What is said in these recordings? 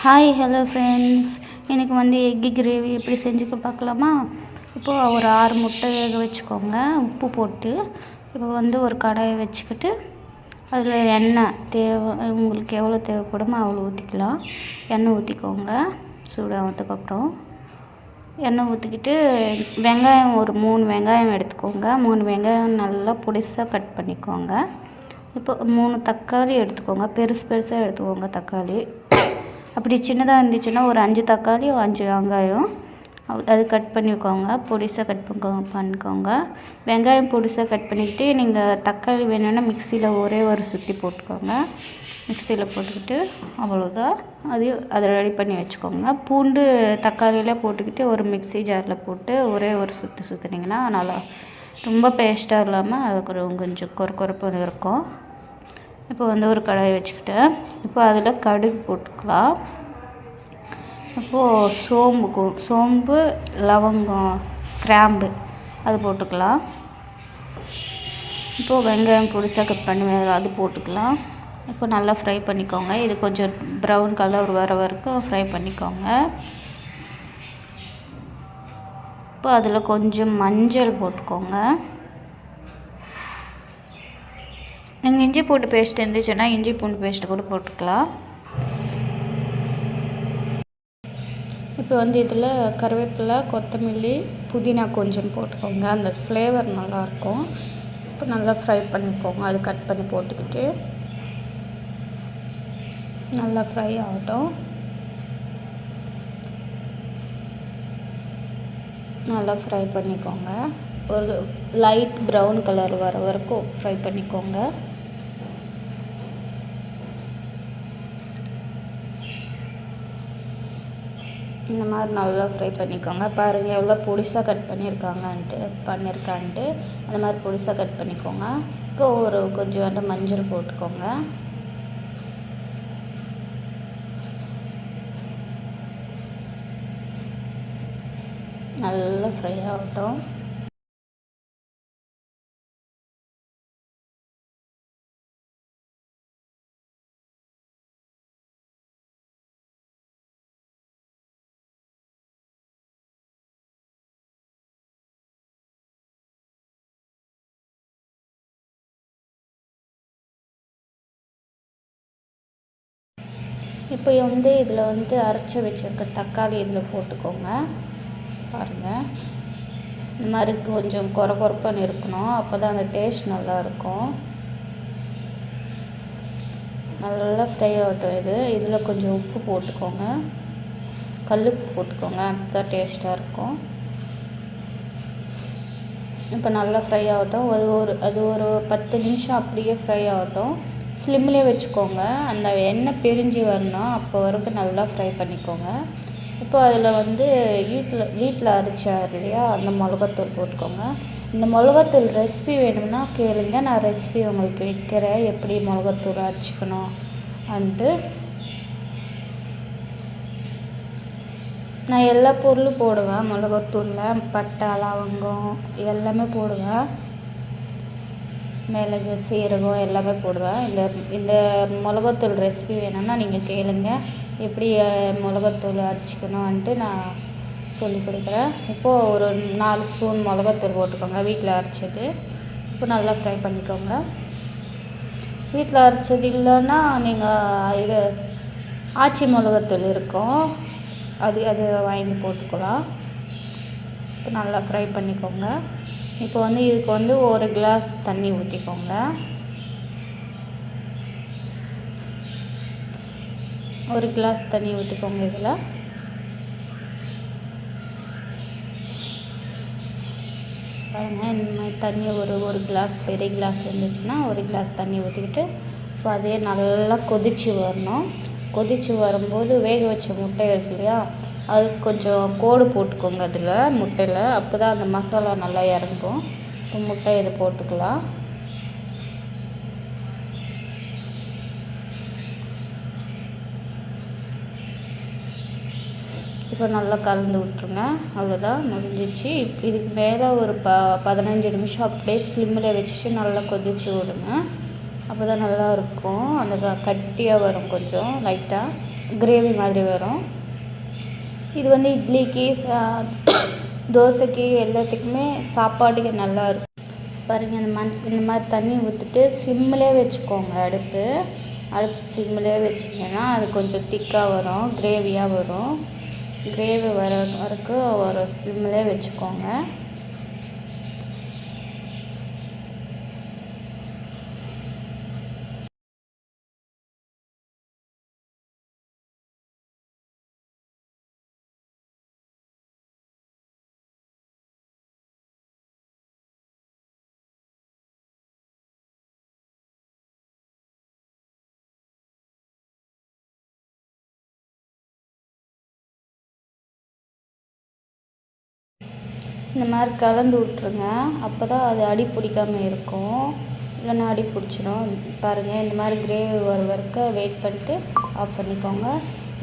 Hi hello friends எனக்கு வந்து egg gravy எப்படி செஞ்சுக்க பார்க்கலாமா? இப்போது ஒரு ஆறு முட்டை வேக வச்சுக்கோங்க. உப்பு போட்டு இப்போ வந்து ஒரு கடாயை வச்சுக்கிட்டு அதில் எண்ணெய் தேவை உங்களுக்கு எவ்வளோ தேவைப்படுமோ அவ்வளோ ஊற்றிக்கலாம் எண்ணெய் ஊற்றிக்கோங்க சூடானதுக்கப்புறம் எண்ணெய் ஊற்றிக்கிட்டு வெங்காயம் ஒரு மூணு வெங்காயம் எடுத்துக்கோங்க. மூணு வெங்காயம் நல்லா பொடிசாக கட் பண்ணிக்கோங்க. இப்போ மூணு தக்காளி எடுத்துக்கோங்க. பெருசு பெருசாக எடுத்துக்கோங்க தக்காளி. அப்படி சின்னதாக இருந்துச்சுன்னா ஒரு அஞ்சு தக்காளி அஞ்சு வெங்காயம். அது கட் பண்ணிக்கோங்க. பொடிசாக கட் பண்ணிக்கோங்க பண்ணிக்கோங்க. வெங்காயம் பொடிசாக கட் பண்ணிக்கிட்டு நீங்கள் தக்காளி வேணும்னா மிக்சியில் ஒரே ஒரு சுற்றி போட்டுக்கோங்க. மிக்சியில் போட்டுக்கிட்டு அவ்வளோதான் அது அதை ரெடி பண்ணி வச்சுக்கோங்க. பூண்டு தக்காளியில் போட்டுக்கிட்டு ஒரு மிக்சி ஜாரில் போட்டு ஒரே ஒரு சுற்றி சுற்றுனீங்கன்னா நல்லா ரொம்ப பேஸ்ட்டாக இல்லாமல் அது கொஞ்சம் கொர கொரப்பு இருக்கும். இப்போ வந்து ஒரு கடாயை வச்சுக்கிட்டேன். இப்போ அதில் கடுகு போட்டுக்கலாம். அப்போது சோம்புக்கும் சோம்பு லவங்கம் கிராம்பு அது போட்டுக்கலாம். இப்போது வெங்காயம் பொடிசாக கட் பண்ணி அது போட்டுக்கலாம். இப்போ நல்லா ஃப்ரை பண்ணிக்கோங்க. இது கொஞ்சம் ப்ரௌன் கலர் வர வரைக்கும் ஃப்ரை பண்ணிக்கோங்க. இப்போ அதில் கொஞ்சம் மஞ்சள் போட்டுக்கோங்க. நீங்கள் இஞ்சி பூண்டு பேஸ்ட் இருந்துச்சுன்னா இஞ்சி பூண்டு பேஸ்ட்டு கூட போட்டுக்கலாம். இப்போ வந்து இதில் கருவேப்பிலை கொத்தமல்லி புதினா கொஞ்சம் போட்டுக்கோங்க. அந்த ஃப்ளேவர் நல்லாயிருக்கும் இப்போ நல்லா ஃப்ரை பண்ணிக்கோங்க. அது கட் பண்ணி போட்டுக்கிட்டு. நல்லா ஃப்ரை ஆகட்டும். நல்லா ஃப்ரை பண்ணிக்கோங்க. ஒரு லைட் ப்ரௌன் கலர் வர வரைக்கும் ஃப்ரை பண்ணிக்கோங்க. இந்த மாதிரி நல்லா ஃப்ரை பண்ணிக்கோங்க. பாருங்கள் எவ்வளோ பொடிசாக கட் பண்ணியிருக்காங்கன்ட்டு பண்ணியிருக்கான்ட்டு அந்த மாதிரி பொடிசாக கட் பண்ணிக்கோங்க. இப்போ ஒரு கொஞ்சோண்டு மஞ்சள் போட்டுக்கோங்க. நல்லா ஃப்ரை ஆகட்டும். இப்போ வந்து இதில் வந்து அரைச்சி வச்சுருக்க தக்காளி இதில் போட்டுக்கோங்க. பாருங்கள் இந்த மாதிரி கொஞ்சம் குறை குறப்பான்னு இருக்கணும். அப்போ தான் அந்த டேஸ்ட் நல்லாயிருக்கும் நல்லா ஃப்ரை ஆகட்டும் இது. இதில் கொஞ்சம் உப்பு போட்டுக்கோங்க. கல் உப்பு போட்டுக்கோங்க. அதுதான் டேஸ்ட்டாக இருக்கும். இப்போ நல்லா ஃப்ரை ஆகட்டும். அது ஒரு அது ஒரு பத்து நிமிஷம் அப்படியே ஃப்ரை ஆகட்டும். ஸ்லிம்லேயே வச்சுக்கோங்க. அந்த எண்ணெய் பிரிஞ்சு வரணும். அப்போ வரைக்கும் நல்லா ஃப்ரை பண்ணிக்கோங்க. இப்போ அதில் வந்து வீட்டில் வீட்டில் அரைச்சார் இல்லையா? அந்த மிளகாத்தூள் போட்டுக்கோங்க. இந்த மிளகாத்தூள் ரெசிபி வேணும்னா கேளுங்க. நான் ரெசிபி உங்களுக்கு வைக்கிறேன். எப்படி மிளகாத்தூள் அரைச்சிக்கணும் அன்ட்டு நான் எல்லா பொருளும் போடுவேன். மிளகாத்தூளில் பட்டை லவங்கம் எல்லாமே போடுவேன். மிளகு சீரகம் எல்லாமே போடுவேன். இந்த இந்த மிளகாத்தூள் ரெசிபி வேணும்னா நீங்கள் கேளுங்க. எப்படி மிளகாத்தூள் அரைச்சிக்கணும்ன்ட்டு நான் சொல்லி கொடுக்குறேன். இப்போது ஒரு நாலு ஸ்பூன் மிளகாத்தூள் போட்டுக்கோங்க வீட்டில் அரைச்சது. இப்போ நல்லா ஃப்ரை பண்ணிக்கோங்க. வீட்டில் அரைச்சது இல்லைன்னா நீங்கள் இது ஆச்சி மிளகாத்தூள் இருக்கும். அது அது வாங்கி போட்டுக்கலாம். இப்போ நல்லா ஃப்ரை பண்ணிக்கோங்க. இப்போ வந்து இதுக்கு வந்து ஒரு கிளாஸ் தண்ணி ஊற்றிக்கோங்க ஒரு கிளாஸ் தண்ணி ஊற்றிக்கோங்க இதில். பாருங்கள் இந்த மாதிரி தண்ணி ஒரு ஒரு கிளாஸ் பெரிய கிளாஸ் இருந்துச்சுன்னா ஒரு கிளாஸ் தண்ணி ஊற்றிக்கிட்டு இப்போ அதே நல்லா கொதித்து வரணும். கொதித்து வரும்போது வேக வச்ச முட்டை இருக்கு இல்லையா அதுக்கு கொஞ்சம் கோடு போட்டுக்கோங்க அதில் முட்டையில். அப்போ தான் அந்த மசாலா நல்லா இறங்கும். இப்போ முட்டை இது போட்டுக்கலாம். இப்போ நல்லா கலந்து விட்ருங்க அவ்வளோதான் முடிஞ்சிச்சு. இதுக்கு மேலே ஒரு ப பதினஞ்சு நிமிஷம் அப்படியே ஸ்லிம்மில் வச்சுட்டு நல்லா கொதித்து விடுங்க. அப்போ தான் நல்லாயிருக்கும் அந்த கட்டியாக வரும் கொஞ்சம் லைட்டாக கிரேவி மாதிரி வரும். இது வந்து இட்லிக்கு சா தோசைக்கு எல்லாத்துக்குமே சாப்பாட்டுக்கு நல்லா இருக்கும் பாருங்கள் இந்த மாதிரி இந்த மாதிரி தண்ணி ஊற்றிட்டு ஸ்லிம்மிலே வச்சுக்கோங்க அடுப்பு. அடுப்பு ஸ்லிம்மிலே வச்சிங்கன்னா அது கொஞ்சம் திக்காக வரும் கிரேவியாக வரும். கிரேவி வர வரைக்கும் ஒரு ஸ்லிம்மிலே வச்சுக்கோங்க. இந்த மாதிரி கலந்து விட்ருங்க அப்போ தான் அது அடி பிடிக்காம இருக்கும். இல்லைன்னா அடி பிடிச்சிரும். பாருங்கள் இந்த மாதிரி கிரேவி வர வரைக்கும் வெயிட் பண்ணிட்டு ஆஃப் பண்ணிக்கோங்க.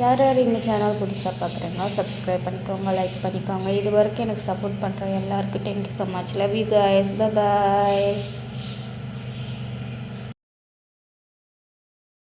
யார் யார் இந்த சேனல் புதுசாக பார்க்குறீங்களோ சப்ஸ்கிரைப் பண்ணிக்கோங்க லைக் பண்ணிக்கோங்க. இது வரைக்கும் எனக்கு சப்போர்ட் பண்ணுற எல்லாருக்கும் thank you so much love you guys bye